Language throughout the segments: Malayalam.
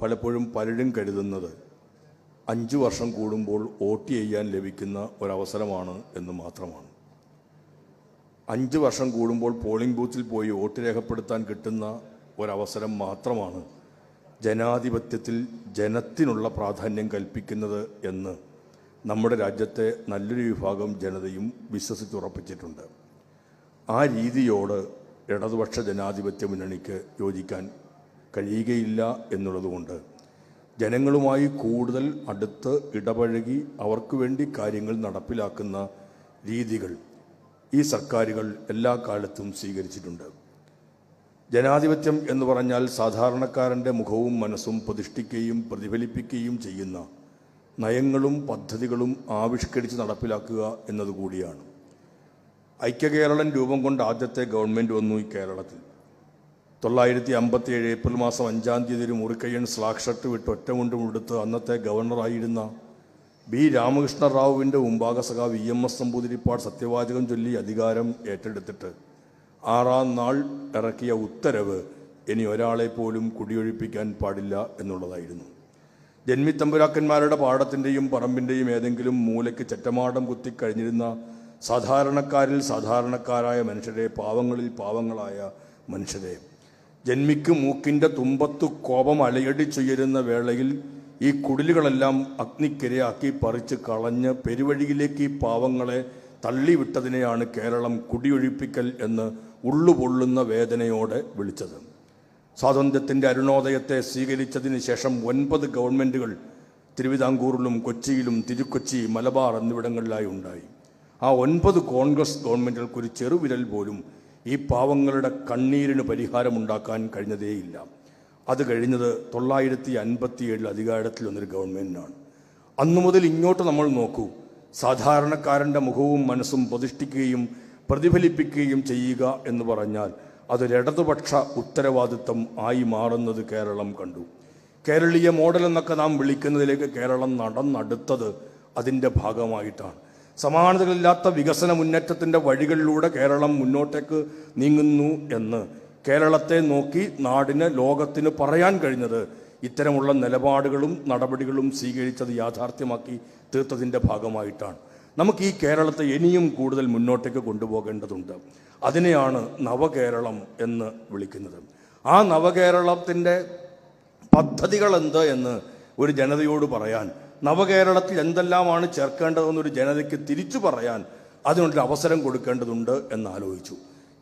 പലപ്പോഴും പലരും കരുതുന്നത് അഞ്ച് വർഷം കൂടുമ്പോൾ വോട്ട് ചെയ്യാൻ ലഭിക്കുന്ന ഒരവസരമാണ് എന്ന് മാത്രമാണ്. അഞ്ച് വർഷം കൂടുമ്പോൾ പോളിംഗ് ബൂത്തിൽ പോയി വോട്ട് രേഖപ്പെടുത്താൻ കിട്ടുന്ന ഒരവസരം മാത്രമാണ് ജനാധിപത്യത്തിൽ ജനത്തിനുള്ള പ്രാധാന്യം കൽപ്പിക്കുന്നത് എന്ന് നമ്മുടെ രാജ്യത്തെ നല്ലൊരു വിഭാഗം ജനതയും വിശ്വസിച്ചുറപ്പിച്ചിട്ടുണ്ട്. ആ രീതിയോട് ഇടതുപക്ഷ ജനാധിപത്യ മുന്നണിക്ക് യോജിക്കാൻ കഴിയുകയില്ല എന്നുള്ളതുകൊണ്ട് ജനങ്ങളുമായി കൂടുതൽ അടുത്ത് ഇടപഴകി അവർക്ക് വേണ്ടി കാര്യങ്ങൾ നടപ്പിലാക്കുന്ന രീതികൾ ഈ സർക്കാരുകൾ എല്ലാ കാലത്തും സ്വീകരിച്ചിട്ടുണ്ട്. ജനാധിപത്യം എന്ന് പറഞ്ഞാൽ സാധാരണക്കാരന്റെ മുഖവും മനസ്സും പ്രതിഷ്ഠിക്കുകയും പ്രതിഫലിപ്പിക്കുകയും ചെയ്യുന്ന നയങ്ങളും പദ്ധതികളും ആവിഷ്കരിച്ച് നടപ്പിലാക്കുക എന്നതുകൂടിയാണ്. ഐക്യകേരളം രൂപം കൊണ്ട് ആദ്യത്തെ ഗവൺമെന്റ് വന്നു ഈ കേരളത്തിൽ. തൊള്ളായിരത്തി അമ്പത്തിയേഴ് ഏപ്രിൽ മാസം അഞ്ചാം തീയതി ഒരു മുറിക്കയ്യൻ സ്ലാക്ഷട്ട് വിട്ട് ഒറ്റമുണ്ടും ഉടുത്ത് അന്നത്തെ ഗവർണറായിരുന്ന ബി രാമകൃഷ്ണ റാവുവിന്റെ മുമ്പാക സഖ വി എം എസ് നമ്പൂതിരിപ്പാട് സത്യവാചകം ചൊല്ലി അധികാരം ഏറ്റെടുത്തിട്ട്. ആറാം നാൾ ഇറക്കിയ ഉത്തരവ് ഇനി ഒരാളെ പോലും കുടിയൊഴിപ്പിക്കാൻ പാടില്ല എന്നുള്ളതായിരുന്നു. ജന്മിത്തമ്പുരാക്കന്മാരുടെ പാടത്തിന്റെയും പറമ്പിന്റെയും ഏതെങ്കിലും മൂലയ്ക്ക് ചെറ്റമാടം കുത്തിക്കഴിഞ്ഞിരുന്ന സാധാരണക്കാരിൽ സാധാരണക്കാരായ മനുഷ്യരെ പാവങ്ങളിൽ പാവങ്ങളായ മനുഷ്യരെ ജന്മിക്ക് മൂക്കിന്റെ തുമ്പത്തു കോപം അലയടിച്ചുയരുന്ന വേളയിൽ ഈ കുടിലുകളെല്ലാം അഗ്നിക്കിരയാക്കി പറിച്ച് കളഞ്ഞ് പെരുവഴിയിലേക്ക് ഈ പാവങ്ങളെ തള്ളിവിട്ടതിനെയാണ് കേരളം കുടിയൊഴിപ്പിക്കൽ എന്ന് ഉള്ളുപൊള്ളുന്ന വേദനയോടെ വിളിച്ചത്. സ്വാതന്ത്ര്യത്തിന്റെ അരുണോദയത്തെ സ്വീകരിച്ചതിന് ശേഷം ഒൻപത് ഗവൺമെന്റുകൾ തിരുവിതാംകൂറിലും കൊച്ചിയിലും തിരുക്കൊച്ചി മലബാർ എന്നിവിടങ്ങളിലായി ഉണ്ടായി. ആ ഒൻപത് കോൺഗ്രസ് ഗവൺമെന്റുകൾക്ക് ഒരു ചെറുവിരൽ പോലും ഈ പാവങ്ങളുടെ കണ്ണീരിന് പരിഹാരമുണ്ടാക്കാൻ കഴിഞ്ഞതേയില്ല. അത് കഴിഞ്ഞത് തൊള്ളായിരത്തി അൻപത്തി ഏഴിൽ അധികാരത്തിൽ വന്നൊരു ഗവൺമെന്റിനാണ് അന്നു മുതൽ ഇങ്ങോട്ട് നമ്മൾ നോക്കൂ. സാധാരണക്കാരന്റെ മുഖവും മനസ്സും പ്രതിഷ്ഠിക്കുകയും പ്രതിഫലിപ്പിക്കുകയും ചെയ്യുക എന്ന് പറഞ്ഞാൽ അതൊരിടതുപക്ഷ ഉത്തരവാദിത്വം ആയി മാറുന്നത് കേരളം കണ്ടു. കേരളീയ മോഡൽ എന്നൊക്കെ നാം വിളിക്കുന്നതിലേക്ക് കേരളം നടന്നടുത്തത് അതിന്റെ ഭാഗമായിട്ടാണ്. സമാനതകളില്ലാത്ത വികസന മുന്നേറ്റത്തിന്റെ വഴികളിലൂടെ കേരളം മുന്നോട്ടേക്ക് നീങ്ങുന്നു എന്ന് കേരളത്തെ നോക്കി നാടിന് ലോകത്തിന് പറയാൻ കഴിഞ്ഞത് ഇത്തരമുള്ള നിലപാടുകളും നടപടികളും സ്വീകരിച്ചത് യാഥാർത്ഥ്യമാക്കി തീർത്തതിന്റെ ഭാഗമായിട്ടാണ്. നമുക്ക് ഈ കേരളത്തെ ഇനിയും കൂടുതൽ മുന്നോട്ടേക്ക് കൊണ്ടുപോകേണ്ടതുണ്ട്. അതിനെയാണ് നവകേരളം എന്ന് വിളിക്കുന്നത്. ആ നവകേരളത്തിന്റെ പദ്ധതികൾ എന്ത് എന്ന് ഒരു ജനതയോട് പറയാൻ നവകേരളത്തിൽ എന്തെല്ലാമാണ് ചേർക്കേണ്ടതെന്നൊരു ജനതയ്ക്ക് തിരിച്ചു പറയാൻ അതിനൊരു അവസരം കൊടുക്കേണ്ടതുണ്ട് എന്നാലോചിച്ചു.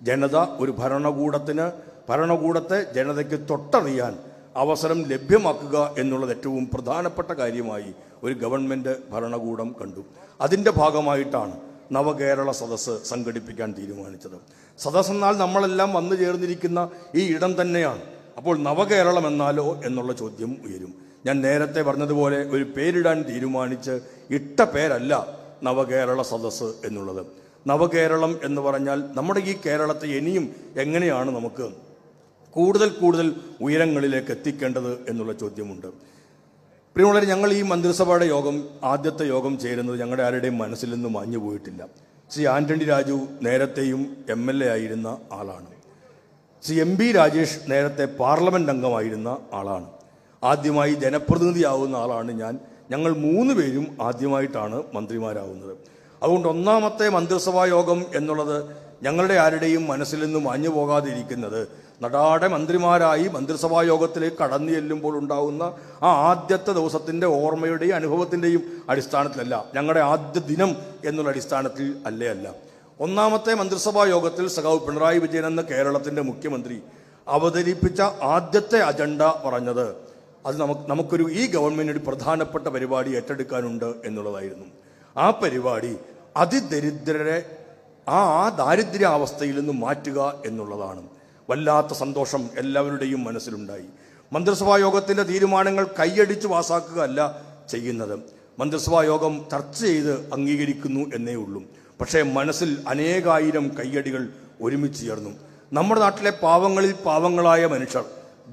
ജനത ഒരു ഭരണകൂടത്തിന് ഭരണകൂടത്തെ ജനതയ്ക്ക് തൊട്ടറിയാൻ അവസരം ലഭ്യമാക്കുക എന്നുള്ളത് ഏറ്റവും പ്രധാനപ്പെട്ട കാര്യമായി ഒരു ഗവൺമെന്റ് ഭരണകൂടം കണ്ടു. അതിന്റെ ഭാഗമായിട്ടാണ് നവകേരള സദസ്സ് സംഘടിപ്പിക്കാൻ തീരുമാനിച്ചത്. സദസ്സ് എന്നാൽ നമ്മളെല്ലാം വന്നു ചേർന്നിരിക്കുന്ന ഈ ഇടം തന്നെയാണ്. അപ്പോൾ നവകേരളം എന്നാലോ എന്നുള്ള ചോദ്യം ഉയരും. ഞാൻ നേരത്തെ പറഞ്ഞതുപോലെ ഒരു പേരിടാൻ തീരുമാനിച്ച് ഇട്ട പേരല്ല നവകേരള സദസ്സ് എന്നുള്ളത്. നവകേരളം എന്ന് പറഞ്ഞാൽ നമ്മുടെ ഈ കേരളത്തെ ഇനിയും എങ്ങനെയാണ് നമുക്ക് കൂടുതൽ കൂടുതൽ ഉയരങ്ങളിലേക്ക് എത്തിക്കേണ്ടത് എന്നുള്ള ചോദ്യമുണ്ട്. പ്രിയമുള്ളവർ ഞങ്ങൾ ഈ മന്ത്രിസഭയുടെ യോഗം ആദ്യത്തെ യോഗം ചേരുന്നത് ഞങ്ങളുടെ ആരുടെയും മനസ്സിൽ നിന്ന് മാഞ്ഞു പോയിട്ടില്ല. ശ്രീ ആന്റണി രാജു നേരത്തെയും എം എൽ എ ആയിരുന്ന ആളാണ്. ശ്രീ എം ബി രാജേഷ് നേരത്തെ പാർലമെന്റ് അംഗമായിരുന്ന ആളാണ്. ആദ്യമായി ജനപ്രതിനിധിയാവുന്ന ആളാണ് ഞാൻ. ഞങ്ങൾ മൂന്ന് പേരും ആദ്യമായിട്ടാണ് മന്ത്രിമാരാവുന്നത്. അതുകൊണ്ട് ഒന്നാമത്തെ മന്ത്രിസഭാ യോഗം എന്നുള്ളത് ഞങ്ങളുടെ ആരുടെയും മനസ്സിൽ നിന്നും മാഞ്ഞു പോകാതിരിക്കുന്നത് നടാടെ മന്ത്രിമാരായി മന്ത്രിസഭാ യോഗത്തിലേക്ക് കടന്നു ചെല്ലുമ്പോൾ ഉണ്ടാകുന്ന ആ ആദ്യത്തെ ദിവസത്തിന്റെ ഓർമ്മയുടെയും അനുഭവത്തിന്റെയും അടിസ്ഥാനത്തിലല്ല. ഞങ്ങളുടെ ആദ്യ ദിനം എന്നുള്ള അടിസ്ഥാനത്തിൽ അല്ലേ അല്ല. ഒന്നാമത്തെ മന്ത്രിസഭാ യോഗത്തിൽ സഖാവ് പിണറായി വിജയൻ എന്ന കേരളത്തിന്റെ മുഖ്യമന്ത്രി അവതരിപ്പിച്ച ആദ്യത്തെ അജണ്ട പറഞ്ഞത് അത് നമുക്ക് നമുക്കൊരു ഈ ഗവൺമെന്റിന് പ്രധാനപ്പെട്ട പരിപാടി ഏറ്റെടുക്കാനുണ്ട് എന്നുള്ളതായിരുന്നു. ആ പരിപാടി അതിദരിദ്രരെ ആ ആ ദാരിദ്ര്യാവസ്ഥയിൽ നിന്ന് മാറ്റുക എന്നുള്ളതാണ്. വല്ലാത്ത സന്തോഷം എല്ലാവരുടെയും മനസ്സിലുണ്ടായി. മന്ത്രിസഭാ യോഗത്തിന്റെ തീരുമാനങ്ങൾ കൈയടിച്ച് പാസാക്കുക അല്ല ചെയ്യുന്നത്. മന്ത്രിസഭാ യോഗം ചർച്ച ചെയ്ത് അംഗീകരിക്കുന്നു എന്നേ ഉള്ളൂ. പക്ഷേ മനസ്സിൽ അനേകായിരം കയ്യടികൾ ഒരുമിച്ച് ചേർന്നു. നമ്മുടെ നാട്ടിലെ പാവങ്ങളിൽ പാവങ്ങളായ മനുഷ്യർ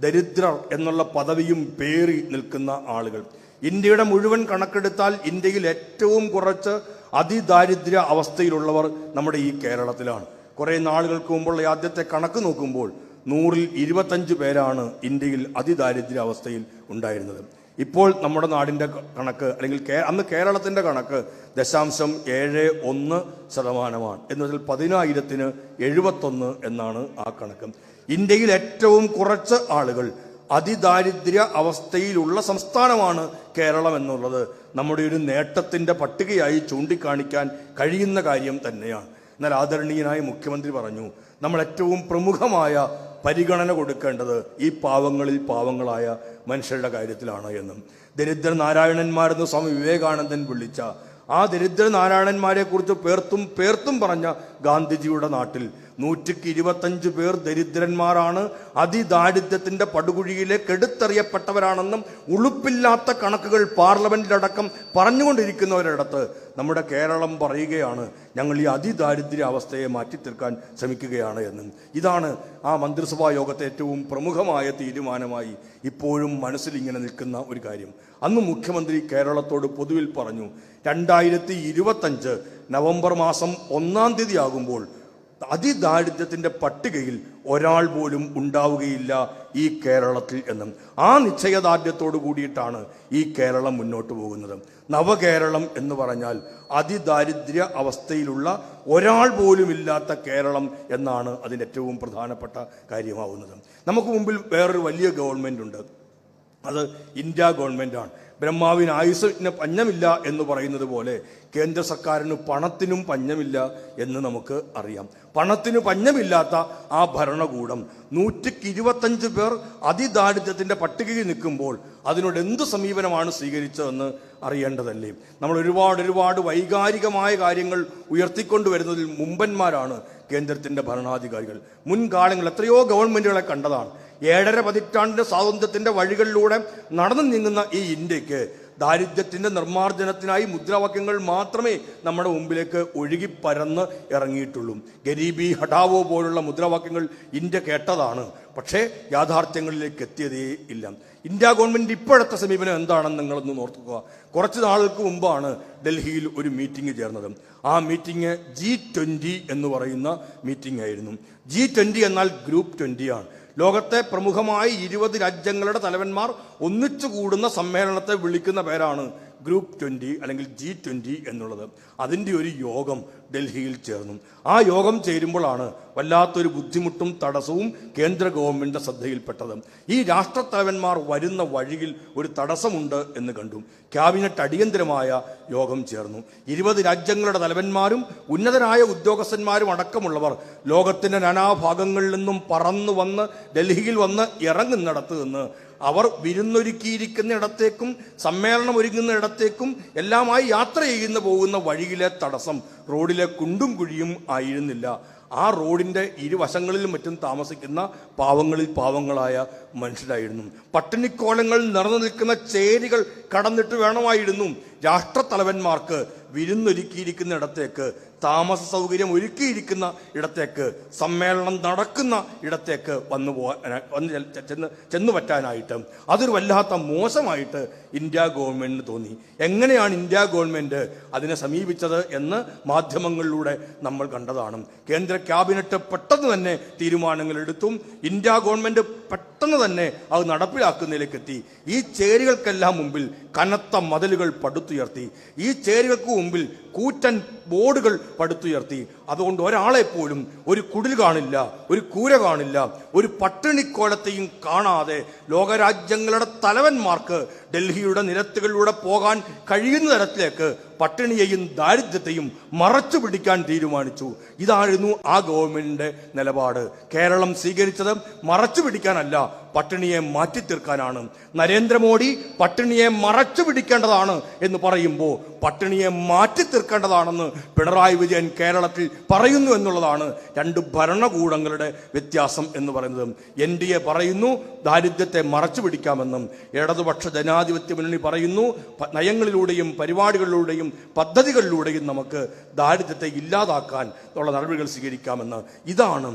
ദരിദ്രർ എന്നുള്ള പദവിയും പേറി നിൽക്കുന്ന ആളുകൾ. ഇന്ത്യയുടെ മുഴുവൻ കണക്കെടുത്താൽ ഇന്ത്യയിൽ ഏറ്റവും കുറച്ച് അതിദാരിദ്ര്യ അവസ്ഥയിലുള്ളവർ നമ്മുടെ ഈ കേരളത്തിലാണ്. കുറേ നാളുകൾക്ക് മുമ്പുള്ള ആദ്യത്തെ കണക്ക് നോക്കുമ്പോൾ നൂറിൽ ഇരുപത്തഞ്ച് പേരാണ് ഇന്ത്യയിൽ അതിദാരിദ്ര്യ അവസ്ഥയിൽ ഉണ്ടായിരുന്നത്. ഇപ്പോൾ നമ്മുടെ നാടിന്റെ കണക്ക് അല്ലെങ്കിൽ അന്ന് കേരളത്തിന്റെ കണക്ക് ദശാംശം ഏഴ് ഒന്ന് ശതമാനമാണ്. എന്ന് വെച്ചാൽ പതിനായിരത്തിന് എഴുപത്തൊന്ന് എന്നാണ് ആ കണക്ക്. ഇന്ത്യയിൽ ഏറ്റവും കുറച്ച് ആളുകൾ അതിദാരിദ്ര്യ അവസ്ഥയിലുള്ള സംസ്ഥാനമാണ് കേരളം എന്നുള്ളത്. നമ്മുടെ ഒരു നേട്ടത്തിന്റെ പട്ടികയായി ചൂണ്ടിക്കാണിക്കാൻ കഴിയുന്ന കാര്യം തന്നെയാണ്. എന്നാൽ ആദരണീയനായ മുഖ്യമന്ത്രി പറഞ്ഞു നമ്മൾ ഏറ്റവും പ്രമുഖമായ പരിഗണന കൊടുക്കേണ്ടത് ഈ പാവങ്ങളിൽ പാവങ്ങളായ മനുഷ്യരുടെ കാര്യത്തിലാണ് എന്നും. ദരിദ്ര നാരായണന്മാരെന്ന് സ്വാമി വിവേകാനന്ദൻ വിളിച്ച ആ ദരിദ്ര നാരായണന്മാരെ കുറിച്ച് പേർത്തും പേർത്തും പറഞ്ഞ ഗാന്ധിജിയുടെ നാട്ടിൽ. നൂറ്റിക്ക് ഇരുപത്തഞ്ച് പേർ ദരിദ്രന്മാരാണ്. അതിദാരിദ്ര്യത്തിന്റെ പടുകുഴിയിലെ കെടുത്തെറിയപ്പെട്ടവരാണെന്നും ഉളുപ്പില്ലാത്ത കണക്കുകൾ പാർലമെന്റിലടക്കം പറഞ്ഞുകൊണ്ടിരിക്കുന്നവരിടത്ത് നമ്മുടെ കേരളം പറയുകയാണ് ഞങ്ങൾ ഈ അതിദാരിദ്ര്യ അവസ്ഥയെ മാറ്റിത്തീർക്കാൻ ശ്രമിക്കുകയാണ് എന്നും. ഇതാണ് ആ മന്ത്രിസഭാ യോഗത്തെ ഏറ്റവും പ്രമുഖമായ തീരുമാനമായി ഇപ്പോഴും മനസ്സിൽ ഇങ്ങനെ നിൽക്കുന്ന ഒരു കാര്യം. അന്ന് മുഖ്യമന്ത്രി കേരളത്തോട് പൊതുവിൽ പറഞ്ഞു രണ്ടായിരത്തി ഇരുപത്തഞ്ച് നവംബർ മാസം ഒന്നാം തീയതി ആകുമ്പോൾ അതിദാരിദ്ര്യത്തിന്റെ പട്ടികയിൽ ഒരാൾ പോലും ഉണ്ടാവുകയില്ല ഈ കേരളത്തിൽ എന്നും. ആ നിശ്ചയദാർഢ്യത്തോടു കൂടിയിട്ടാണ് ഈ കേരളം മുന്നോട്ട് പോകുന്നത്. നവകേരളം എന്ന് പറഞ്ഞാൽ അതിദാരിദ്ര്യ അവസ്ഥയിലുള്ള ഒരാൾ പോലും ഇല്ലാത്ത കേരളം എന്നാണ് അതിന്റെ ഏറ്റവും പ്രധാനപ്പെട്ട കാര്യമാവുന്നത്. നമുക്ക് മുമ്പിൽ വേറൊരു വലിയ ഗവൺമെന്റ് ഉണ്ട്. അത് ഇന്ത്യ ഗവൺമെന്റാണ് ബ്രഹ്മാവിന് ആയുസ്സിന് പഞ്ഞമില്ല എന്ന് പറയുന്നത് പോലെ കേന്ദ്ര സർക്കാരിന് പണത്തിനും പഞ്ഞമില്ല എന്ന് നമുക്ക് അറിയാം. പണത്തിന് പഞ്ഞമില്ലാത്ത ആ ഭരണകൂടം നൂറ്റിക്ക് ഇരുപത്തഞ്ച് പേർ അതിദാരിദ്ര്യത്തിന്റെ പട്ടികയിൽ നിൽക്കുമ്പോൾ അതിനോട് എന്ത് സമീപനമാണ് സ്വീകരിച്ചതെന്ന് അറിയേണ്ടതല്ലേ? നമ്മൾ ഒരുപാട് ഒരുപാട് വൈകാരികമായ കാര്യങ്ങൾ ഉയർത്തിക്കൊണ്ടുവരുന്നതിൽ മുമ്പന്മാരാണ് കേന്ദ്രത്തിന്റെ ഭരണാധികാരികൾ. മുൻകാലങ്ങൾ എത്രയോ ഗവൺമെന്റുകളെ കണ്ടതാണ്. ഏഴര പതിറ്റാണ്ടിന്റെ സ്വാതന്ത്ര്യത്തിന്റെ വഴികളിലൂടെ നടന്നു നീങ്ങുന്ന ഈ ഇന്ത്യയ്ക്ക് ദാരിദ്ര്യത്തിന്റെ നിർമ്മാർജനത്തിനായി മുദ്രാവാക്യങ്ങൾ മാത്രമേ നമ്മുടെ മുമ്പിലേക്ക് ഒഴുകി പരന്ന് ഇറങ്ങിയിട്ടുള്ളൂ. ഗരീബി ഹഠാവോ പോലുള്ള മുദ്രാവാക്യങ്ങൾ ഇന്ത്യ കേട്ടതാണ്. പക്ഷേ യാഥാർത്ഥ്യങ്ങളിലേക്ക് എത്തിയതേ ഇല്ല. ഇന്ത്യ ഗവൺമെന്റ് ഇപ്പോഴത്തെ സമീപനം എന്താണെന്ന് നിങ്ങളൊന്ന് ഓർക്കുക കുറച്ച് നാളുകൾക്ക് മുമ്പാണ് ഡൽഹിയിൽ ഒരു മീറ്റിംഗ് ചേർന്നത്. ആ മീറ്റിംഗ് ജി ട്വന്റി എന്ന് പറയുന്ന മീറ്റിംഗ് ആയിരുന്നു. ജി ട്വന്റി എന്നാൽ ഗ്രൂപ്പ് ട്വന്റി ആണ്. ലോകത്തെ പ്രമുഖമായ ഇരുപത് രാജ്യങ്ങളുടെ തലവന്മാർ ഒന്നിച്ചു കൂടുന്ന സമ്മേളനത്തെ വിളിക്കുന്ന പേരാണ് ഗ്രൂപ്പ് ട്വന്റി അല്ലെങ്കിൽ ജി ട്വന്റി എന്നുള്ളത്. അതിന്റെ ഒരു യോഗം ഡൽഹിയിൽ ചേർന്നു. ആ യോഗം ചേരുമ്പോഴാണ് വല്ലാത്തൊരു ബുദ്ധിമുട്ടും തടസ്സവും കേന്ദ്ര ഗവൺമെന്റിന്റെ ശ്രദ്ധയിൽപ്പെട്ടത്. ഈ രാഷ്ട്രത്തലവന്മാർ വരുന്ന വഴിയിൽ ഒരു തടസ്സമുണ്ട് എന്ന് കണ്ടു. ക്യാബിനറ്റ് അടിയന്തരമായ യോഗം ചേർന്നു. ഇരുപത് രാജ്യങ്ങളുടെ തലവന്മാരും ഉന്നതരായ ഉദ്യോഗസ്ഥന്മാരും അടക്കമുള്ളവർ ലോകത്തിന്റെ നാനാഭാഗങ്ങളിൽ നിന്നും പറന്നു വന്ന് ഡൽഹിയിൽ വന്ന് ഇറങ്ങുന്നിടത്ത് നിന്ന് അവർ വിരുന്നൊരുക്കിയിരിക്കുന്ന ഇടത്തേക്കും സമ്മേളനം ഒരുങ്ങുന്ന ഇടത്തേക്കും എല്ലാമായി യാത്ര ചെയ്യുന്ന പോകുന്ന വഴിയിലെ തടസ്സം റോഡിലെ കുണ്ടും കുഴിയും ആയിരുന്നില്ല. ആ റോഡിന്റെ ഇരുവശങ്ങളിലും മറ്റും താമസിക്കുന്ന പാവങ്ങളിൽ പാവങ്ങളായ മനുഷ്യരായിരുന്നു. പട്ടിണിക്കോലങ്ങൾ നിറഞ്ഞു നിൽക്കുന്ന ചേരികൾ കടന്നിട്ട് വേണമായിരുന്നു. രാഷ്ട്രത്തലവന്മാർക്ക് വിരുന്നൊരുക്കിയിരിക്കുന്ന ഇടത്തേക്ക് താമസ സൗകര്യം ഒരുക്കിയിരിക്കുന്ന ഇടത്തേക്ക് സമ്മേളനം നടക്കുന്ന ഇടത്തേക്ക് വന്നു പോകാൻ വന്ന് ചെന്ന് ചെന്നു പറ്റാനായിട്ട് അതൊരു വല്ലാത്ത മോശമായിട്ട് ഇന്ത്യ ഗവൺമെന്റിന് തോന്നി. എങ്ങനെയാണ് ഇന്ത്യ ഗവൺമെന്റ് അതിനെ സമീപിച്ചത് എന്ന് മാധ്യമങ്ങളിലൂടെ നമ്മൾ കണ്ടതാണ്. കേന്ദ്ര ക്യാബിനറ്റ് പെട്ടെന്ന് തന്നെ തീരുമാനങ്ങൾ എടുത്തും ഇന്ത്യ ഗവൺമെന്റ് പെട്ടെന്ന് തന്നെ അത് നടപ്പിലാക്കുന്നതിലേക്ക് എത്തി. ഈ ചേരികൾക്കെല്ലാം മുമ്പിൽ കനത്ത മതിലുകൾ പടുത്തുയർത്തി. ഈ ചേരുവയ്ക്ക് മുമ്പിൽ കൂറ്റൻ ബോർഡുകൾ പടുത്തുയർത്തി. അതുകൊണ്ട് ഒരാളെ പോലും ഒരു കുടിൽ കാണില്ല ഒരു കൂര കാണില്ല ഒരു പട്ടിണിക്കോലത്തെയും കാണാതെ ലോകരാജ്യങ്ങളുടെ തലവന്മാർക്ക് ഡൽഹിയുടെ നിരത്തുകളിലൂടെ പോകാൻ കഴിയുന്ന തരത്തിലേക്ക് പട്ടിണിയെയും ദാരിദ്ര്യത്തെയും മറച്ചു പിടിക്കാൻ തീരുമാനിച്ചു. ഇതായിരുന്നു ആ ഗവൺമെന്റിന്റെ നിലപാട്. കേരളം സ്വീകരിച്ചത് മറച്ചു പിടിക്കാനല്ല പട്ടിണിയെ മാറ്റി തീർക്കാനാണ് നരേന്ദ്രമോദി പട്ടിണിയെ മറച്ചു പിടിക്കേണ്ടതാണ് എന്ന് പറയുമ്പോൾ പട്ടിണിയെ മാറ്റി തീർക്കേണ്ടതാണെന്ന് പിണറായി വിജയൻ കേരളത്തിൽ പറയുന്നു എന്നുള്ളതാണ് രണ്ട് ഭരണകൂടങ്ങളുടെ വ്യത്യാസം എന്ന് പറയുന്നത്. എൻ ഡി എ പറയുന്നു ദാരിദ്ര്യത്തെ മറച്ചു പിടിക്കാമെന്നും ഇടതുപക്ഷ ജനാധിപത്യ മുന്നണി പറയുന്നു നയങ്ങളിലൂടെയും പരിപാടികളിലൂടെയും പദ്ധതികളിലൂടെയും നമുക്ക് ദാരിദ്ര്യത്തെ ഇല്ലാതാക്കാൻ ഉള്ള നടപടികൾ സ്വീകരിക്കാമെന്ന്. ഇതാണ്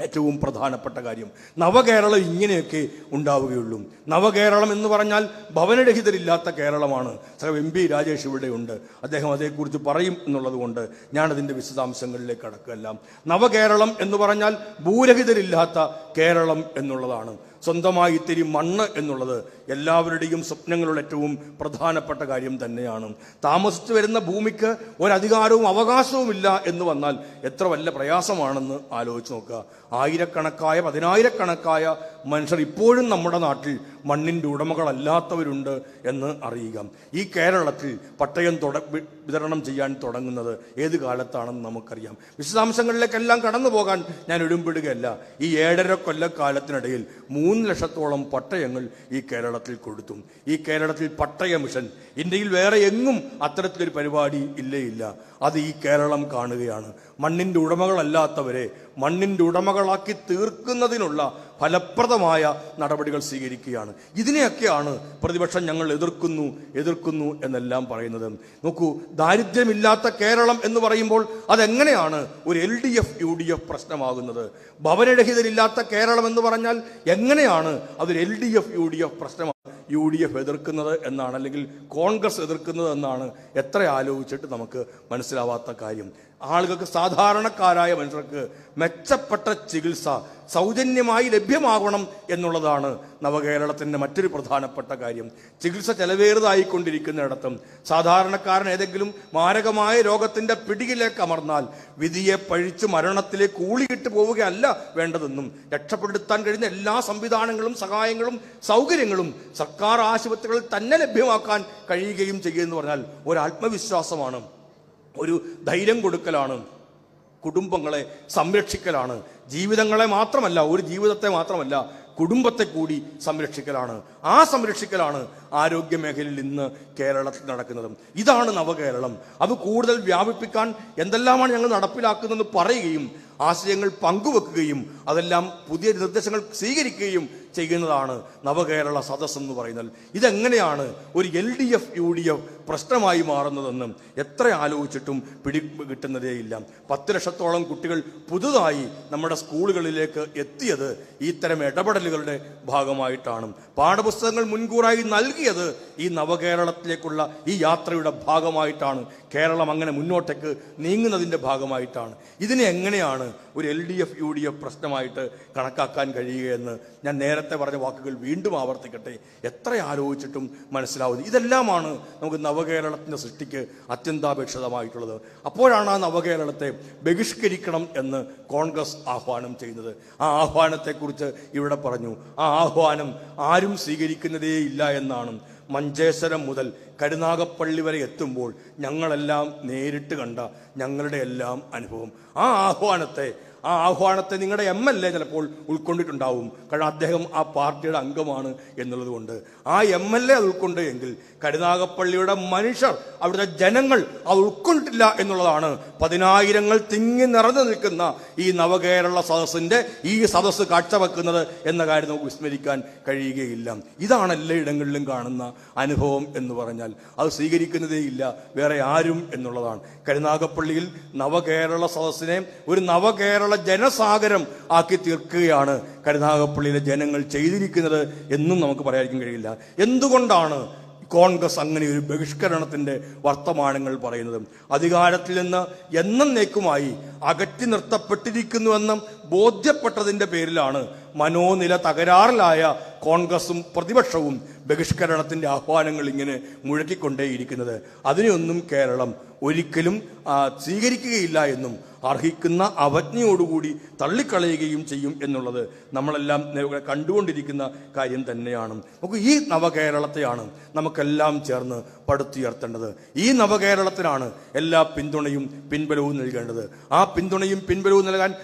ഏറ്റവും പ്രധാനപ്പെട്ട കാര്യം. നവകേരളം ഇങ്ങനെയൊക്കെ ഉണ്ടാവുകയുള്ളൂ. നവകേരളം എന്ന് പറഞ്ഞാൽ ഭവനരഹിതരില്ലാത്ത കേരളമാണ്. സർ എം പി രാജേഷ് ഇവിടെയുണ്ട്. അദ്ദേഹം അതേക്കുറിച്ച് പറയും എന്നുള്ളതുകൊണ്ട് ഞാനതിന്റെ വിശദാംശങ്ങളിലേക്ക് കടക്കുകയല്ല. നവകേരളം എന്ന് പറഞ്ഞാൽ ഭൂരഹിതരില്ലാത്ത കേരളം എന്നുള്ളതാണ്. സ്വന്തമായി ഇത്തിരി മണ്ണ് എന്നുള്ളത് എല്ലാവരുടെയും സ്വപ്നങ്ങളുടെ ഏറ്റവും പ്രധാനപ്പെട്ട കാര്യം തന്നെയാണ്. താമസിച്ചു വരുന്ന ഭൂമിക്ക് ഒരധികാരവും അവകാശവും ഇല്ല എന്ന് വന്നാൽ എത്ര വല്ല പ്രയാസമാണെന്ന് ആലോചിച്ച് നോക്കുക. ആയിരക്കണക്കായ പതിനായിരക്കണക്കായ മനുഷ്യർ ഇപ്പോഴും നമ്മുടെ നാട്ടിൽ മണ്ണിന്റെ ഉടമകളല്ലാത്തവരുണ്ട് എന്ന് അറിയുക. ഈ കേരളത്തിൽ പട്ടയം തുട വിതരണം ചെയ്യാൻ തുടങ്ങുന്നത് ഏത് കാലത്താണെന്ന് നമുക്കറിയാം. വിശദാംശങ്ങളിലേക്കെല്ലാം കടന്നു പോകാൻ ഞാൻ ഇടുമ്പിടുകയല്ല ഈ ഏഴര കൊല്ലക്കാലത്തിനിടയിൽ ലക്ഷത്തോളം പട്ടയങ്ങൾ ഈ കേരളത്തിൽ കൊടുത്തു. ഈ കേരളത്തിൽ പട്ടയ മിഷൻ ഇന്ത്യയിൽ വേറെ എങ്ങും അത്തരത്തിലൊരു പരിപാടി ഇല്ലേ ഇല്ല അത് ഈ കേരളം കാണുകയാണ്. മണ്ണിന്റെ ഉടമകളല്ലാത്തവരെ മണ്ണിന്റെ ഉടമകളാക്കി തീർക്കുന്നതിനുള്ള ഫലപ്രദമായ നടപടികൾ സ്വീകരിക്കുകയാണ്. ഇതിനെയൊക്കെയാണ് പ്രതിപക്ഷം ഞങ്ങൾ എതിർക്കുന്നു എതിർക്കുന്നു എന്നെല്ലാം പറയുന്നത്. നോക്കൂ ദാരിദ്ര്യമില്ലാത്ത കേരളം എന്ന് പറയുമ്പോൾ അതെങ്ങനെയാണ് ഒരു L D F U D F പ്രശ്നമാകുന്നത്? ഭവനരഹിതരില്ലാത്ത കേരളം എന്ന് പറഞ്ഞാൽ എങ്ങനെയാണ് അതൊരു L D F U D F പ്രശ്നമാണ് യു ഡി എഫ് എതിർക്കുന്നത് എന്നാണ് അല്ലെങ്കിൽ കോൺഗ്രസ് എതിർക്കുന്നത് എന്നാണ് എത്ര ആലോചിച്ചിട്ട് നമുക്ക് മനസ്സിലാവാത്ത കാര്യം. ആളുകൾക്ക് സാധാരണക്കാരായ മനുഷ്യർക്ക് മെച്ചപ്പെട്ട ചികിത്സ സൗജന്യമായി ലഭ്യമാകണം എന്നുള്ളതാണ് നവകേരളത്തിന്റെ മറ്റൊരു പ്രധാനപ്പെട്ട കാര്യം. ചികിത്സ ചെലവേറുതായിക്കൊണ്ടിരിക്കുന്നിടത്തും സാധാരണക്കാരൻ ഏതെങ്കിലും മാരകമായ രോഗത്തിന്റെ പിടിയിലേക്ക് അമർന്നാൽ വിധിയെ പഴിച്ച് മരണത്തിലേക്ക് ഊളിയിട്ട് പോവുകയല്ല വേണ്ടതെന്നും രക്ഷപ്പെടുത്താൻ കഴിയുന്ന എല്ലാ സംവിധാനങ്ങളും സഹായങ്ങളും സൗകര്യങ്ങളും സർക്കാർ ആശുപത്രികളിൽ തന്നെ ലഭ്യമാക്കാൻ കഴിയുകയും ചെയ്യുമെന്ന് പറഞ്ഞാൽ ഒരു ആത്മവിശ്വാസമാണ് ഒരു ധൈര്യം കൊടുക്കലാണ് കുടുംബങ്ങളെ സംരക്ഷിക്കലാണ് ജീവിതങ്ങളെ മാത്രമല്ല ഒരു ജീവിതത്തെ മാത്രമല്ല കുടുംബത്തെ കൂടി സംരക്ഷിക്കലാണ്. ആ സംരക്ഷിക്കലാണ് ആരോഗ്യ മേഖലയിൽ ഇന്ന് കേരളത്തിൽ നടക്കുന്നത്. ഇതാണ് നവകേരളം. അത് കൂടുതൽ വ്യാപിപ്പിക്കാൻ എന്തെല്ലാമാണ് ഞങ്ങൾ നടപ്പിലാക്കുന്നതെന്ന് പറയുകയും ആശയങ്ങൾ പങ്കുവെക്കുകയും അതെല്ലാം പുതിയ നിർദ്ദേശങ്ങൾ സ്വീകരിക്കുകയും ചെയ്യുന്നതാണ് നവകേരള സദസ് എന്ന് പറയുന്നത്. ഇതെങ്ങനെയാണ് ഒരു L D F U D F പ്രശ്നമായി മാറുന്നതെന്നും എത്ര ആലോചിച്ചിട്ടും പിടി കിട്ടുന്നതേയില്ല. പത്ത് ലക്ഷത്തോളം കുട്ടികൾ പുതുതായി നമ്മുടെ സ്കൂളുകളിലേക്ക് എത്തിയത് ഇത്തരം ഇടപെടലുകളുടെ ഭാഗമായിട്ടാണ്. പാഠപുസ്തകങ്ങൾ മുൻകൂറായി നൽകിയത് ഈ നവകേരളത്തിലേക്കുള്ള ഈ യാത്രയുടെ ഭാഗമായിട്ടാണ്. കേരളം അങ്ങനെ മുന്നോട്ടേക്ക് നീങ്ങുന്നതിന്റെ ഭാഗമായിട്ടാണ്. ഇതിനെ എങ്ങനെയാണ് ഒരു L D F U D F പ്രശ്നമായിട്ട് കണക്കാക്കാൻ കഴിയുകയെന്ന് ഞാൻ നേരത്തെ പറഞ്ഞ വാക്കുകൾ വീണ്ടും ആവർത്തിക്കട്ടെ. എത്ര ആലോചിച്ചിട്ടും മനസ്സിലാവുന്നത് ഇതെല്ലാമാണ് നമുക്ക് നവകേരളത്തിന്റെ സൃഷ്ടിക്ക് അത്യന്താപേക്ഷിതമായിട്ടുള്ളത്. അപ്പോഴാണ് ആ നവകേരളത്തെ ബഹിഷ്കരിക്കണം എന്ന് കോൺഗ്രസ് ആഹ്വാനം ചെയ്യുന്നത്. ആ ആഹ്വാനത്തെക്കുറിച്ച് ഇവിടെ പറഞ്ഞു. ആ ആഹ്വാനം ആരും സ്വീകരിക്കുന്നതേ ഇല്ല എന്നാണ് മഞ്ചേശ്വരം മുതൽ കരുനാഗപ്പള്ളി വരെ എത്തുമ്പോൾ ഞങ്ങളെല്ലാം നേരിട്ട് കണ്ട ഞങ്ങളുടെ എല്ലാം അനുഭവം. ആ ആഹ്വാനത്തെ ആ ആഹ്വാനത്തെ നിങ്ങളുടെ എം എൽ എ ചിലപ്പോൾ ഉൾക്കൊണ്ടിട്ടുണ്ടാവും. കാരണം അദ്ദേഹം ആ പാർട്ടിയുടെ അംഗമാണ് എന്നുള്ളത് കൊണ്ട്. ആ എം എൽ എ അത് ഉൾക്കൊണ്ട് എങ്കിൽ കരുനാഗപ്പള്ളിയുടെ മനുഷ്യർ അവിടുത്തെ ജനങ്ങൾ അത് ഉൾക്കൊണ്ടിട്ടില്ല എന്നുള്ളതാണ്. പതിനായിരങ്ങൾ തിങ്ങി നിറഞ്ഞു നിൽക്കുന്ന ഈ നവകേരള സദസ്സിന്റെ ഈ സദസ്സ് കാഴ്ചവെക്കുന്നത് എന്ന കാര്യം നമുക്ക് വിസ്മരിക്കാൻ കഴിയുകയില്ല. ഇതാണ് എല്ലായിടങ്ങളിലും കാണുന്ന അനുഭവം എന്ന് പറഞ്ഞാൽ. അത് സ്വീകരിക്കുന്നതേ ഇല്ല വേറെ ആരും എന്നുള്ളതാണ്. കരുനാഗപ്പള്ളിയിൽ നവകേരള സദസ്സിനെ ഒരു നവകേരള ജനസാഗരം ആക്കി തീർക്കുകയാണ് കരുനാഗപ്പള്ളിയിലെ ജനങ്ങൾ ചെയ്തിരിക്കുന്നത് എന്നും നമുക്ക് പറയാതിരിക്കാൻ കഴിയില്ല. എന്തുകൊണ്ടാണ് കോൺഗ്രസ് അങ്ങനെ ഒരു ബഹിഷ്കരണത്തിന്റെ വർത്തമാനങ്ങൾ പറയുന്നത്? അധികാരത്തിൽ നിന്ന് എന്നേക്കുമായി അകറ്റി നിർത്തപ്പെട്ടിരിക്കുന്നുവെന്ന് ബോധ്യപ്പെട്ടതിന്റെ പേരിലാണ് മനോനില തകരാറിലായ കോൺഗ്രസും പ്രതിപക്ഷവും ബഹിഷ്കരണത്തിന്റെ ആഹ്വാനങ്ങൾ ഇങ്ങനെ മുഴക്കിക്കൊണ്ടേയിരിക്കുന്നത്. അതിനെയൊന്നും കേരളം ഒരിക്കലും സ്വീകരിക്കുകയില്ല എന്നും അർഹിക്കുന്ന അവജ്ഞയോടുകൂടി തള്ളിക്കളയുകയും ചെയ്യും എന്നുള്ളത് നമ്മളെല്ലാം കണ്ടുകൊണ്ടിരിക്കുന്ന കാര്യം തന്നെയാണ്. നമുക്ക് ഈ നവകേരളത്തെയാണ് നമുക്കെല്ലാം ചേർന്ന് പടുത്തുയർത്തേണ്ടത്. ഈ നവകേരളത്തിനാണ് എല്ലാ പിന്തുണയും പിൻബലവും നൽകേണ്ടത്. ആ പിന്തുണയും പിൻബലവും നൽകാൻ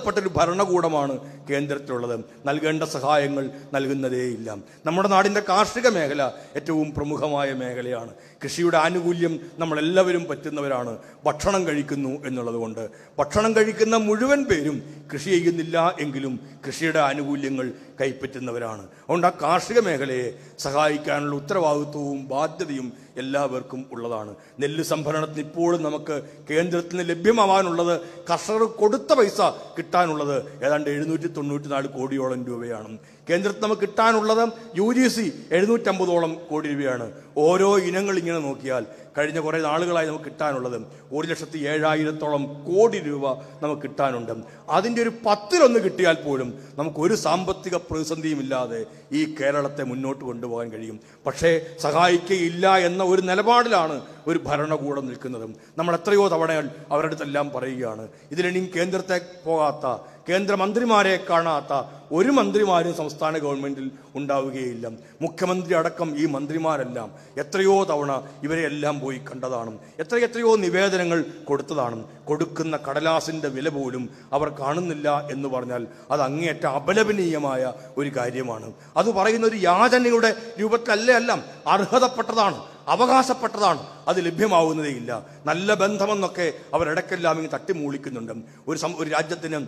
ബാധ്യതപ്പെട്ടൊരു ഭരണകൂടമാണ്. കേന്ദ്രത്തിലുള്ളത് നൽകേണ്ട സഹായങ്ങൾ നൽകുന്നതേയില്ല. നമ്മുടെ നാടിന്റെ കാർഷിക മേഖല ഏറ്റവും പ്രമുഖമായ മേഖലയാണ്. കൃഷിയുടെ ആനുകൂല്യം നമ്മളെല്ലാവരും പറ്റുന്നവരാണ്. ഭക്ഷണം കഴിക്കുന്നു എന്നുള്ളതുകൊണ്ട് ഭക്ഷണം കഴിക്കുന്ന മുഴുവൻ പേരും കൃഷി ചെയ്യുന്നില്ല എങ്കിലും കൃഷിയുടെ ആനുകൂല്യങ്ങൾ കൈപ്പറ്റുന്നവരാണ്. അതുകൊണ്ട് ആ കാർഷിക മേഖലയെ സഹായിക്കാനുള്ള ഉത്തരവാദിത്വവും ബാധ്യതയും എല്ലാവർക്കും ഉള്ളതാണ്. നെല്ല് സംഭരണത്തിന് ഇപ്പോഴും നമുക്ക് കേന്ദ്രത്തിന് ലഭ്യമാവാനുള്ളത് കർഷകർ കൊടുത്ത പൈസ കിട്ടാനുള്ളത് ഏതാണ്ട് എഴുന്നൂറ്റി തൊണ്ണൂറ്റി നാല് കോടിയോളം രൂപയാണ്. കേന്ദ്രത്തിൽ നമുക്ക് കിട്ടാനുള്ളത് യു ജി സി എഴുന്നൂറ്റമ്പതോളം കോടി രൂപയാണ്. ഓരോ ഇനങ്ങൾ ഇങ്ങനെ നോക്കിയാൽ കഴിഞ്ഞ കുറേ നാളുകളായി നമുക്ക് കിട്ടാനുള്ളത് ഒരു ലക്ഷത്തി ഏഴായിരത്തോളം കോടി രൂപ നമുക്ക് കിട്ടാനുണ്ട്. അതിന്റെ ഒരു പത്തിലൊന്ന് കിട്ടിയാൽ പോലും നമുക്ക് ഒരു സാമ്പത്തിക പ്രതിസന്ധിയും ഇല്ലാതെ ഈ കേരളത്തെ മുന്നോട്ട് കൊണ്ടുപോകാൻ കഴിയും. പക്ഷേ സഹായിക്കയില്ല എന്ന ഒരു നിലപാടിലാണ് ഒരു ഭരണകൂടം നിൽക്കുന്നത്. നമ്മൾ എത്രയോ തവണ അവരുടെ അടുത്തെല്ലാം പറയുകയാണ്. ഇതിലിനിയും കേന്ദ്രത്തെ പോകാത്ത കേന്ദ്രമന്ത്രിമാരെ കാണാത്ത ഒരു മന്ത്രിമാരും സംസ്ഥാന ഗവൺമെന്റിൽ ഉണ്ടാവുകയില്ല. മുഖ്യമന്ത്രി അടക്കം ഈ മന്ത്രിമാരെല്ലാം എത്രയോ തവണ ഇവരെ എല്ലാം പോയി കണ്ടതാണ്. എത്ര എത്രയോ നിവേദനങ്ങൾ കൊടുത്തതാണ്. കൊടുക്കുന്ന കടലാസിന്റെ വില പോലും അവർ കാണുന്നില്ല എന്ന് പറഞ്ഞാൽ അത് അങ്ങേയറ്റ അപലപനീയമായ ഒരു കാര്യമാണ്. അത് പറയുന്ന ഒരു യാചനയുടെ രൂപത്തിലല്ലേ അല്ല അർഹതപ്പെട്ടതാണ് അവകാശപ്പെട്ടതാണ് അത് ലഭ്യമാവുന്നതേ ഇല്ല നല്ല ബന്ധമെന്നൊക്കെ അവരിടക്കെല്ലാം ഇങ്ങനെ തട്ടിമൂളിക്കുന്നുണ്ട്. ഒരു ഒരു രാജ്യത്തിന്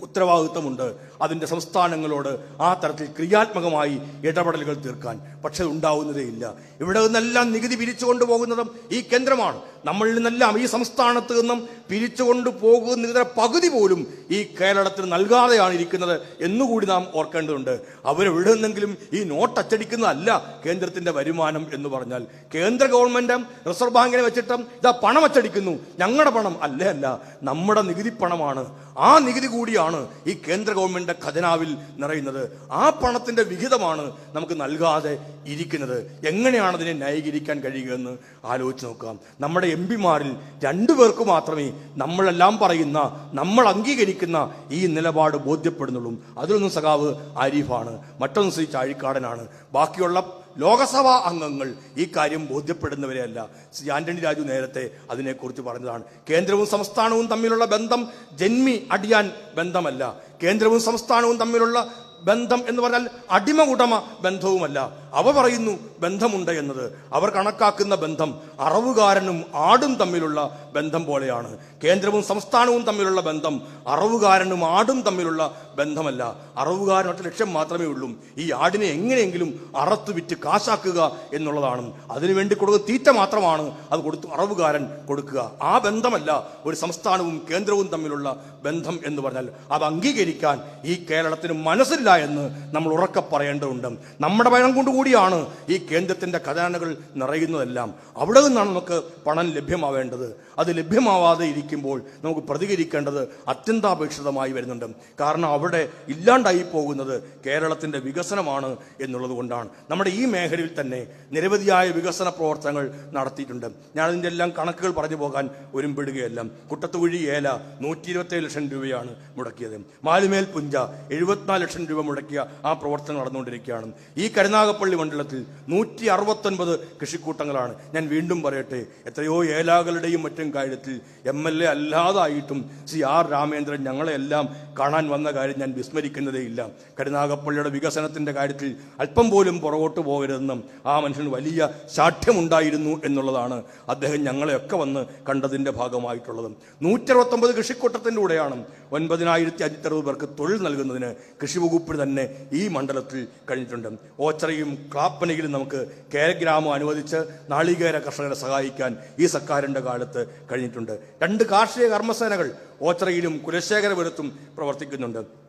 ഉത്തരവാദിത്വമുണ്ട്. അതിന്റെ സംസ്ഥാനങ്ങളോട് ആ തരത്തിൽ ക്രിയാത്മകമായി ഇടപെടലുകൾ തീർക്കാൻ. പക്ഷേ ഉണ്ടാവുന്നതേ ഇല്ല. ഇവിടെ നിന്നെല്ലാം നികുതി പിരിച്ചു കൊണ്ടുപോകുന്നതും ഈ കേന്ദ്രമാണ്. നമ്മളിൽ നിന്നെല്ലാം ഈ സംസ്ഥാനത്ത് നിന്നും പിരിച്ചുകൊണ്ട് കൊണ്ടുപോകുന്ന നികുതിയുടെ പകുതി പോലും ഈ കേരളത്തിന് നൽകാതെയാണ് ഇരിക്കുന്നത് എന്നുകൂടി നാം ഓർക്കേണ്ടതുണ്ട്. അവരെവിടെ നിന്നെങ്കിലും ഈ നോട്ട് അച്ചടിക്കുന്നതല്ല കേന്ദ്രത്തിന്റെ വരുമാനം എന്ന് പറഞ്ഞാൽ. കേന്ദ്ര ഗവൺമെന്റും റിസർവ് ബാങ്കിനെ വെച്ചിട്ടും ഇതാ പണം അച്ചടിക്കുന്നു. ഞങ്ങളുടെ പണം അല്ലേ അല്ല നമ്മുടെ നികുതി പണമാണ്. ആ നികുതി കൂടിയാണ് ഈ കേന്ദ്ര ഗവൺമെന്റിന്റെ ഖജനാവിൽ നിറയുന്നത്. ആ പണത്തിന്റെ വിഹിതമാണ് നമുക്ക് നൽകാതെ ഇരിക്കുന്നത്. എങ്ങനെയാണ് അതിനെ ന്യായീകരിക്കാൻ കഴിയുകയെന്ന് ആലോചിച്ച് നോക്കാം. നമ്മുടെ എം പിമാരിൽ രണ്ടുപേർക്ക് മാത്രമേ നമ്മളെല്ലാം പറയുന്ന നമ്മൾ അംഗീകരിക്കുന്ന ഈ നിലപാട് ബോധ്യപ്പെടുന്നുള്ളൂ. അതിലൊന്നും സഖാവ് ആരിഫാണ്. മറ്റൊന്ന് ശ്രീ ചാഴിക്കാടനാണ്. ബാക്കിയുള്ള ലോകസഭാ അംഗങ്ങൾ ഈ കാര്യം ബോധ്യപ്പെടുന്നവരെയല്ല ശ്രീ ആന്റണി രാജു നേരത്തെ അതിനെക്കുറിച്ച് പറഞ്ഞതാണ്. കേന്ദ്രവും സംസ്ഥാനവും തമ്മിലുള്ള ബന്ധം ജന്മി അടിയാൻ ബന്ധമല്ല. കേന്ദ്രവും സംസ്ഥാനവും തമ്മിലുള്ള ബന്ധം എന്ന് പറഞ്ഞാൽ അടിമ ഉടമ ബന്ധവുമല്ല. അവ പറയുന്നു ബന്ധമുണ്ട് എന്നത്. അവർ കണക്കാക്കുന്ന ബന്ധം അറവുകാരനും ആടും തമ്മിലുള്ള ബന്ധം പോലെയാണ്. കേന്ദ്രവും സംസ്ഥാനവും തമ്മിലുള്ള ബന്ധം അറവുകാരനും ആടും തമ്മിലുള്ള ബന്ധമല്ല. അറവുകാരൻ ഒറ്റ ലക്ഷ്യം മാത്രമേ ഉള്ളൂ. ഈ ആടിനെ എങ്ങനെയെങ്കിലും അറത്തു വിറ്റ് കാശാക്കുക എന്നുള്ളതാണ്. അതിനുവേണ്ടി കൊടുക്കുക തീറ്റ മാത്രമാണ് അത് കൊടുത്തു അറവുകാരൻ കൊടുക്കുക. ആ ബന്ധമല്ല ഒരു സംസ്ഥാനവും കേന്ദ്രവും തമ്മിലുള്ള ബന്ധം എന്ന് പറഞ്ഞാൽ. അത് അംഗീകരിക്കാൻ ഈ കേരളത്തിന് മനസ്സില്ല എന്ന് നമ്മൾ ഉറക്കെ പറയേണ്ടതുണ്ട്. നമ്മുടെ ഭയം കൊണ്ടുകൂടിയാണ് ഈ കേന്ദ്രത്തിന്റെ ഖജാനകൾ നിറയുന്നതെല്ലാം. അവിടെ നിന്നാണ് നമുക്ക് പണം ലഭ്യമാവേണ്ടത്. അത് ലഭ്യമാവാതെ ഇരിക്കുമ്പോൾ നമുക്ക് പ്രതികരിക്കേണ്ടത് അത്യന്താപേക്ഷിതമായി വരുന്നുണ്ട്. കാരണം അവിടെ ഇല്ലാണ്ടായി പോകുന്നത് കേരളത്തിന്റെ വികസനമാണ് എന്നുള്ളത് കൊണ്ടാണ്. നമ്മുടെ ഈ മേഖലയിൽ തന്നെ നിരവധിയായ വികസന പ്രവർത്തനങ്ങൾ നടത്തിയിട്ടുണ്ട്. ഞാൻ അതിന്റെ എല്ലാം കണക്കുകൾ പറഞ്ഞു പോകാൻ ഒരുമ്പെടുകയല്ല. കുട്ടത്തുകുഴി ഏല നൂറ്റി ഇരുപത്തേഴ് ലക്ഷം രൂപയാണ് മുടക്കിയത്. മാലുമേൽ പുഞ്ച എഴുപത്തിനാല് ലക്ഷം രൂപ മുടക്കിയ ആ പ്രവർത്തനം നടന്നുകൊണ്ടിരിക്കുകയാണ്. ഈ കരുനാഗപ്പള്ളി മണ്ഡലത്തിൽ നൂറ്റി അറുപത്തൊൻപത് കൃഷിക്കൂട്ടങ്ങളാണ്. ഞാൻ വീണ്ടും പറയട്ടെ എത്രയോ ഏലാകളുടെയും മറ്റും കാര്യത്തിൽ എം എൽ എ അല്ലാതായിട്ടും സി ആർ രാമേന്ദ്രൻ ഞങ്ങളെല്ലാം കാണാൻ വന്ന കാര്യം ഞാൻ വിസ്മരിക്കുന്നതേയില്ല കരുനാഗപ്പള്ളിയുടെ വികസനത്തിന്റെ കാര്യത്തിൽ അല്പം പോലും പുറകോട്ട് പോകരുതെന്നും ആ മനുഷ്യന് വലിയ ശാഠ്യമുണ്ടായിരുന്നു എന്നുള്ളതാണ് അദ്ദേഹം ഞങ്ങളെയൊക്കെ വന്ന് കണ്ടതിന്റെ ഭാഗമായിട്ടുള്ളത്. നൂറ്ററുപത്തൊമ്പത് കൃഷിക്കൂട്ടത്തിന്റെ കൂടെയാണ് ഒൻപതിനായിരത്തി അഞ്ഞൂറ്ററുപത് പേർക്ക് തൊഴിൽ നൽകുന്നതിന് കൃഷി വകുപ്പിന് തന്നെ ഈ മണ്ഡലത്തിൽ കഴിഞ്ഞിട്ടുണ്ട്. ഓച്ചറയും ക്ലാപ്പനയിലും നമുക്ക് കേരഗ്രാമം അനുവദിച്ച് നാളികേര കർഷകരെ സഹായിക്കാൻ ഈ സർക്കാരിന്റെ കാലത്ത് കഴിഞ്ഞിട്ടുണ്ട്. രണ്ട് കാർഷിക കർമ്മസേനകൾ ഓച്ചറയിലും കുലശേഖരപുരത്തും പ്രവർത്തിക്കുന്നുണ്ട്.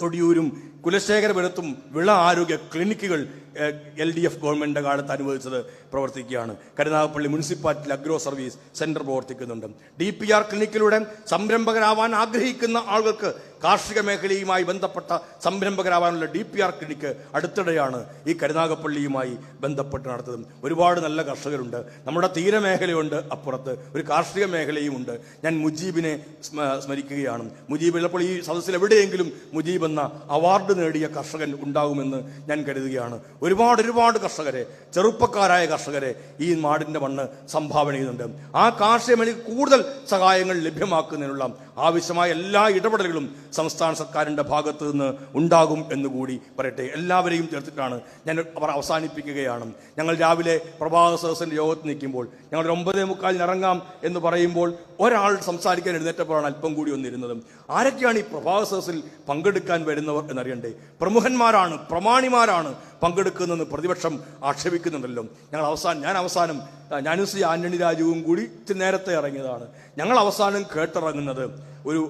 തൊടിയൂരും കുലശേഖരപുരത്തും വിള ആരോഗ്യ ക്ലിനിക്കുകൾ എൽ ഡി എഫ് ഗവൺമെന്റിന്റെ കാലത്ത് അനുവദിച്ചത് പ്രവർത്തിക്കുകയാണ്. Karunagappally municipality agro service centre പ്രവർത്തിക്കുന്നുണ്ട്. ഡി പി ആർ ക്ലിനിക്കിലൂടെ സംരംഭകരാവാൻ ആഗ്രഹിക്കുന്ന ആളുകൾക്ക് കാർഷിക മേഖലയുമായി ബന്ധപ്പെട്ട സംരംഭകരാവാനുള്ള ഡി പി ആർ ക്ലിനിക്ക് അടുത്തിടെയാണ് ഈ കരുനാഗപ്പള്ളിയുമായി ബന്ധപ്പെട്ട് നടത്തുന്നത്. ഒരുപാട് നല്ല കർഷകരുണ്ട്. നമ്മുടെ തീരമേഖലയുണ്ട് അപ്പുറത്ത് ഒരു കാർഷിക മേഖലയുമുണ്ട്. ഞാൻ മുജീബിനെ സ്മരിക്കുകയാണ്. മുജീബ് ചിലപ്പോൾ ഈ സദസ്സിൽ എവിടെയെങ്കിലും മുജീബ് എന്ന അവാർഡ് നേടിയ കർഷകൻ ഉണ്ടാകുമെന്ന് ഞാൻ കരുതുകയാണ്. ഒരുപാട് ഒരുപാട് കർഷകരെ ചെറുപ്പക്കാരായ കർഷകരെ ഈ നാടിന്റെ മണ്ണ് സംഭാവന ചെയ്യുന്നുണ്ട്. ആ കാർഷിക മേഖലയ്ക്ക് കൂടുതൽ സഹായങ്ങൾ ലഭ്യമാക്കുന്നതിനുള്ള ആവശ്യമായ എല്ലാ ഇടപെടലുകളും സംസ്ഥാന സർക്കാരിന്റെ ഭാഗത്ത് നിന്ന് ഉണ്ടാകും എന്നുകൂടി പറയട്ടെ. എല്ലാവരെയും ചേർത്തിട്ടാണ് ഞാൻ അവർ അവസാനിപ്പിക്കുകയാണ്. ഞങ്ങൾ രാവിലെ പ്രഭാത സദസ്സിന്റെ യോഗത്തിൽ നിൽക്കുമ്പോൾ ഞങ്ങൾ ഒമ്പതേ മുക്കാലിന് ഇറങ്ങാം എന്ന് പറയുമ്പോൾ ഒരാൾ സംസാരിക്കാൻ എഴുന്നേറ്റപ്പോഴാണ് അല്പം കൂടി ഒന്നിരുന്നത് ആരൊക്കെയാണ് ഈ പ്രഭാത സദസ്സിൽ പങ്കെടുക്കാൻ വരുന്നവർ എന്നറിയണ്ടേ? പ്രമുഖന്മാരാണ് പ്രമാണിമാരാണ് പങ്കെടുക്കുന്നതെന്ന് പ്രതിപക്ഷം ആക്ഷേപിക്കുന്നുണ്ടല്ലോ. ഞങ്ങൾ അവസാനം ഞാൻ അവസാനം ഞാനും ശ്രീ ആന്റണി രാജുവും കൂടി ഇത്തിരി നേരത്തെ ഇറങ്ങിയതാണ്. ഞങ്ങൾ അവസാനം കേട്ടിറങ്ങുന്നത് ഒരു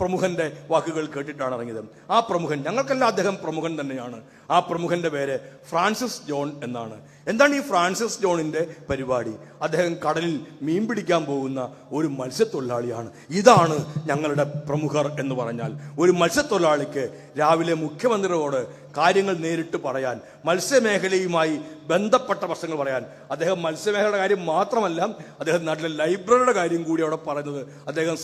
പ്രമുഖന്റെ വാക്കുകൾ കേട്ടിട്ടാണ് ഇറങ്ങിയത്. ആ പ്രമുഖൻ ഞങ്ങൾക്കെല്ലാം അദ്ദേഹം പ്രമുഖൻ തന്നെയാണ്. ആ പ്രമുഖന്റെ പേര് ഫ്രാൻസിസ് ജോൺ എന്നാണ്. എന്താണ് ഈ ഫ്രാൻസിസ് ജോണിന്റെ പരിപാടി? അദ്ദേഹം കടലിൽ മീൻ പിടിക്കാൻ പോകുന്ന ഒരു മത്സ്യത്തൊഴിലാളിയാണ്. ഇതാണ് ഞങ്ങളുടെ പ്രമുഖർ എന്ന് പറഞ്ഞാൽ. ഒരു മത്സ്യത്തൊഴിലാളിക്ക് രാവിലെ മുഖ്യമന്ത്രിയോട് കാര്യങ്ങൾ നേരിട്ട് പറയാൻ മത്സ്യമേഖലയുമായി ബന്ധപ്പെട്ട പ്രശ്നങ്ങൾ പറയാൻ അദ്ദേഹം മത്സ്യമേഖലയുടെ കാര്യം മാത്രമല്ല അദ്ദേഹം നാട്ടിലെ ലൈബ്രറിയുടെ കാര്യം കൂടി അവിടെ പറയുന്നത് അദ്ദേഹം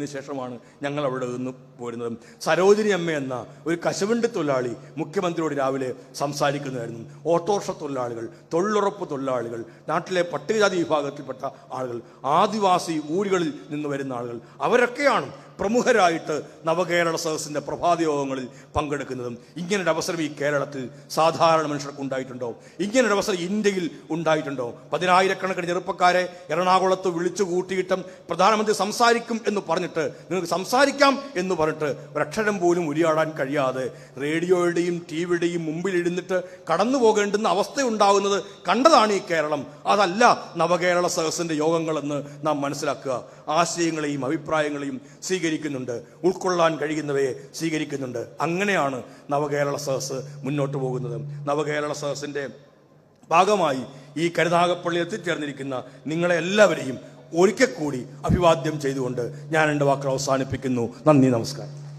സംസാരിച്ചിരുന്നതിന് ശേഷമാണ് ഞങ്ങൾ അവിടെ നിന്ന് പോരുന്നത്. സരോജിനി അമ്മ എന്ന ഒരു കശവണ്ടി തൊഴിലാളി മുഖ്യമന്ത്രിയോട് രാവിലെ സംസാരിക്കുന്നതായിരുന്നു. ഓട്ടോർഷ തൊഴിലാളികൾ തൊഴിലുറപ്പ് തൊഴിലാളികൾ നാട്ടിലെ പട്ടികജാതി വിഭാഗത്തിൽപ്പെട്ട ആളുകൾ ആദിവാസി ഊരുകളിൽ നിന്ന് വരുന്ന ആളുകൾ അവരൊക്കെയാണ് പ്രമുഖരായിട്ട് നവകേരള സദസ്സിന്റെ പ്രഭാതയോഗങ്ങളിൽ പങ്കെടുക്കുന്നതും ഇങ്ങനൊരു അവസരം ഈ കേരളത്തിൽ സാധാരണ മനുഷ്യർക്ക് ഉണ്ടായിട്ടുണ്ടോ ഇങ്ങനൊരു അവസരം ഇന്ത്യയിൽ ഉണ്ടായിട്ടുണ്ടോ? പതിനായിരക്കണക്കിന് ചെറുപ്പക്കാരെ എറണാകുളത്ത് വിളിച്ചു കൂട്ടിയിട്ടും പ്രധാനമന്ത്രി സംസാരിക്കും എന്ന് പറഞ്ഞിട്ട് നിങ്ങൾക്ക് സംസാരിക്കാം എന്ന് പറഞ്ഞിട്ട് ഒരക്ഷരം പോലും ഉരിയാടാൻ കഴിയാതെ റേഡിയോയുടെയും ടി വിയുടെയും മുമ്പിലിരുന്നിട്ട് കടന്നു പോകേണ്ടുന്ന അവസ്ഥ ഉണ്ടാകുന്നത് കണ്ടതാണ് ഈ കേരളം. അതല്ല നവകേരള സദസ്സിന്റെ യോഗങ്ങളെന്ന് നാം മനസ്സിലാക്കുക. ആശയങ്ങളെയും അഭിപ്രായങ്ങളെയും സ്വീകരിക്കുന്നുണ്ട്. ഉൾക്കൊള്ളാൻ കഴിയുന്നവയെ സ്വീകരിക്കുന്നുണ്ട്. അങ്ങനെയാണ് നവകേരള സഹസ് മുന്നോട്ട് പോകുന്നത്. നവകേരള സഹസിന്റെ ഭാഗമായി ഈ കരുനാഗപ്പള്ളി എത്തിച്ചേർന്നിരിക്കുന്ന നിങ്ങളെ എല്ലാവരെയും ഒരിക്കൽ കൂടി അഭിവാദ്യം ചെയ്തുകൊണ്ട് ഞാൻ എന്റെ വാക്കുകൾ അവസാനിപ്പിക്കുന്നു. നന്ദി നമസ്കാരം.